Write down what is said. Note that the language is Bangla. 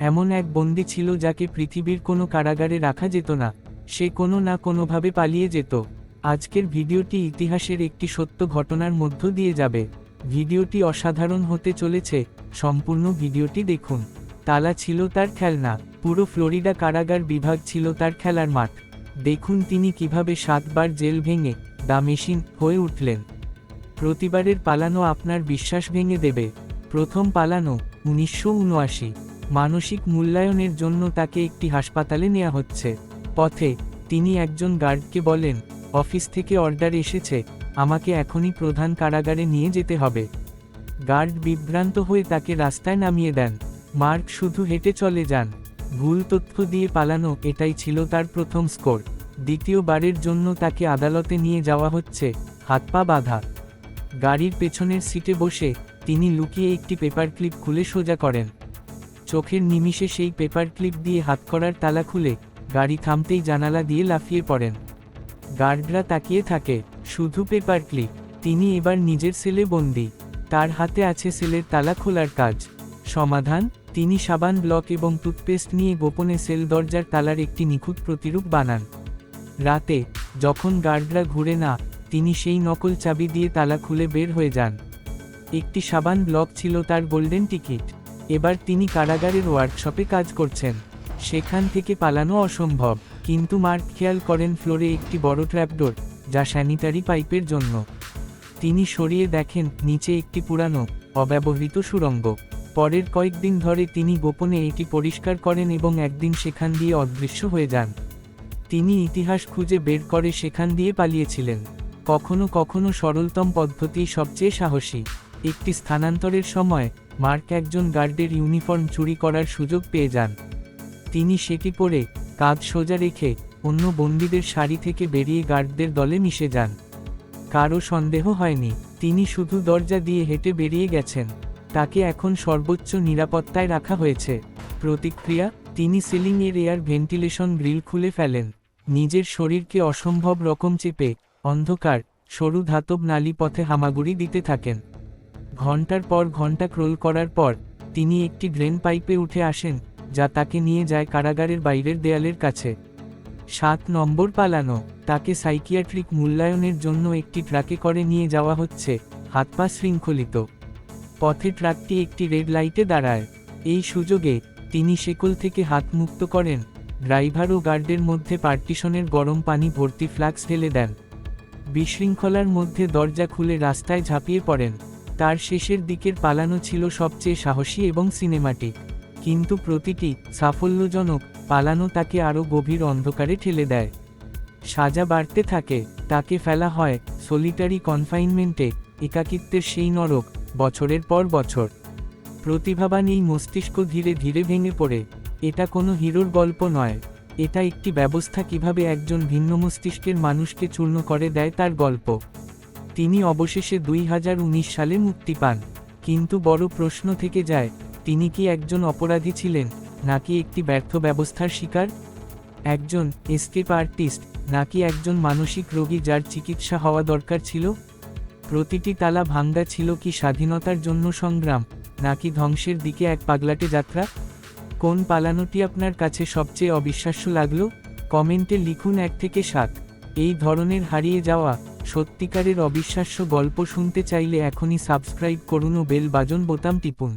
এমন এক বন্দি ছিল যাকে পৃথিবীর কোনো কারাগারে রাখা যেত না, সে কোনো না কোনোভাবে পালিয়ে যেত। আজকের ভিডিওটি ইতিহাসের একটি সত্য ঘটনার মধ্য দিয়ে যাবে। ভিডিওটি অসাধারণ হতে চলেছে, সম্পূর্ণ ভিডিওটি দেখুন। তালা ছিল তার খেলনা, পুরো ফ্লোরিডা কারাগার বিভাগ ছিল তার খেলার মাঠ। দেখুন তিনি কীভাবে সাতবার জেল ভেঙে দা মেশিন হয়ে উঠলেন। প্রতিবারের পালানো আপনার বিশ্বাস ভেঙে দেবে। প্রথম পালানো উনিশশো উনআশি। মানসিক মূল্যায়নের জন্য তাকে একটি হাসপাতালে নেওয়া হচ্ছে। পথে, তিনি একজন গার্ডকে বলেন, অফিস থেকে অর্ডার এসেছে, আমাকে এখনই প্রধান কারাগারে নিয়ে যেতে হবে। গার্ড বিভ্রান্ত হয়ে তাকে রাস্তায় নামিয়ে দেন। মার্ক শুধু হেঁটে চলে যান। ভুল তথ্য দিয়ে পালানো এটাই ছিল তার প্রথম স্কোর। দ্বিতীয়বারের জন্য তাকে আদালতে নিয়ে যাওয়া হচ্ছে, হাত পা বাঁধা। গাড়ির পেছনের সিটে বসে, তিনি লুকিয়ে একটি পেপার ক্লিপ খুলে সোজা করেন। চোখের নিমিষে সেই পেপার ক্লিপ দিয়ে হাত করার তালা খুলে গাড়ি থামতেই জানালা দিয়ে লাফিয়ে পড়েন। গার্ডরা তাকিয়ে থাকে, শুধু পেপার ক্লিপ তিনি এবার নিজের সেলে বন্দি, তার হাতে আছে সেলের তালা খোলার কাজ। সমাধান, তিনি সাবান ব্লক এবং টুথপেস্ট নিয়ে গোপনে সেল দরজার তালার একটি নিখুঁত প্রতিরূপ বানান। রাতে, যখন গার্ডরা ঘুরে না, তিনি সেই নকল চাবি দিয়ে তালা খুলে বের হয়ে যান। একটি সাবান ব্লক ছিল তার গোল্ডেন টিকিট। এবার তিনি কারাগারের ওয়ার্কশপে কাজ করছেন। সেখান থেকে পালানো অসম্ভব। কিন্তু মার্ক খেয়াল করেন ফ্লোরে একটি বড় ট্র্যাপডোর যা স্যানিটারি পাইপের জন্য। তিনি সরিয়ে দেখেন, নিচে একটি পুরানো, অব্যবহৃত সুড়ঙ্গ পরের কয়েকদিন ধরে তিনি গোপনে এটি পরিষ্কার করেন এবং একদিন সেখান দিয়ে অদৃশ্য হয়ে যান। তিনি ইতিহাস খুঁজে বের করে সেখান দিয়ে পালিয়েছিলেন। কখনো কখনো সরলতম পদ্ধতি সবচেয়ে সাহসী। একটি স্থানান্তরের সময় মার্ক একজন গার্ডের ইউনিফর্ম চুরি করার সুযোগ পেয়ে যান। তিনি সেটি পরে কাঁধ সোজা রেখে অন্য বন্দীদের সারি থেকে বেরিয়ে গার্ডদের দলে মিশে যান। কারও সন্দেহ হয়নি, তিনি শুধু দরজা দিয়ে হেঁটে বেরিয়ে গেছেন। তাকে এখন সর্বোচ্চ নিরাপত্তায় রাখা হয়েছে। প্রতিক্রিয়া, তিনি সিলিংয়ের এয়ার ভেন্টিলেশন গ্রিল খুলে ফেলেন। নিজের শরীরকে অসম্ভব রকম চেপে, অন্ধকার, সরু ধাতব নালী পথে হামাগুড়ি দিতে থাকেন। ঘণ্টার পর ঘণ্টা ক্রোল করার পর, তিনি একটি ড্রেন পাইপে উঠে আসেন, যা তাকে নিয়ে যায় কারাগারের বাইরের দেয়ালের কাছে। সাত নম্বর পালানো, তাকে সাইকিয়াট্রিক মূল্যায়নের জন্য একটি ট্রাকে করে নিয়ে যাওয়া হচ্ছে, হাত পা শৃঙ্খলিত। পথে ট্রাকটি একটি রেড লাইটে দাঁড়ায়। এই সুযোগে, তিনি শেকল থেকে হাত মুক্ত করেন, ড্রাইভার ও গার্ডের মধ্যে পার্টিশনের গরম পানি ভর্তি ফ্লাক্স ঢেলে দেন। বিশৃঙ্খলার মধ্যে দরজা খুলে রাস্তায় ঝাঁপিয়ে পড়েন। তার শেষের দিকের পালানো ছিল সবচেয়ে সাহসী এবং সিনেমাটিক। কিন্তু প্রতিটি সাফল্যজনক পালানো তাকে আরও গভীর অন্ধকারে ঠেলে দেয়। সাজা বাড়তে থাকে, তাকে ফেলা হয় সলিটারি কনফাইনমেন্টে একাকিত্বের সেই নরক, বছরের পর বছর। প্রতিভাবান এই মস্তিষ্ক ধীরে ধীরে ভেঙে পড়ে। এটা কোনো হিরোর গল্প নয়। এটা একটি ব্যবস্থা কীভাবে একজন ভিন্ন মস্তিষ্কের মানুষকে চূর্ণ করে দেয় তার গল্প। তিনি অবশেষে দুই হাজার উনিশ সালে মুক্তি পান। কিন্তু বড় প্রশ্ন থেকে যায়, তিনি কি একজন অপরাধী ছিলেন, নাকি একটি ব্যর্থ ব্যবস্থার শিকার? একজন এসকেপ আর্টিস্ট নাকি একজন মানসিক রোগী যার চিকিৎসা হওয়া দরকার ছিল? প্রতিটি তালা ভাঙ্গা ছিল কি স্বাধীনতার জন্য সংগ্রাম, নাকি ধ্বংসের দিকে এক পাগলাটে যাত্রা? কোন পালানোটি আপনার কাছে সবচেয়ে অবিশ্বাস্য লাগল? কমেন্টে লিখুন এক থেকে সাত। এই ধরনের হারিয়ে যাওয়া সত্যিকারের অবিশ্বাস্য গল্প শুনতে চাইলে এখনই সাবস্ক্রাইব করুন ও বেল বাজন বোতাম টিপুন।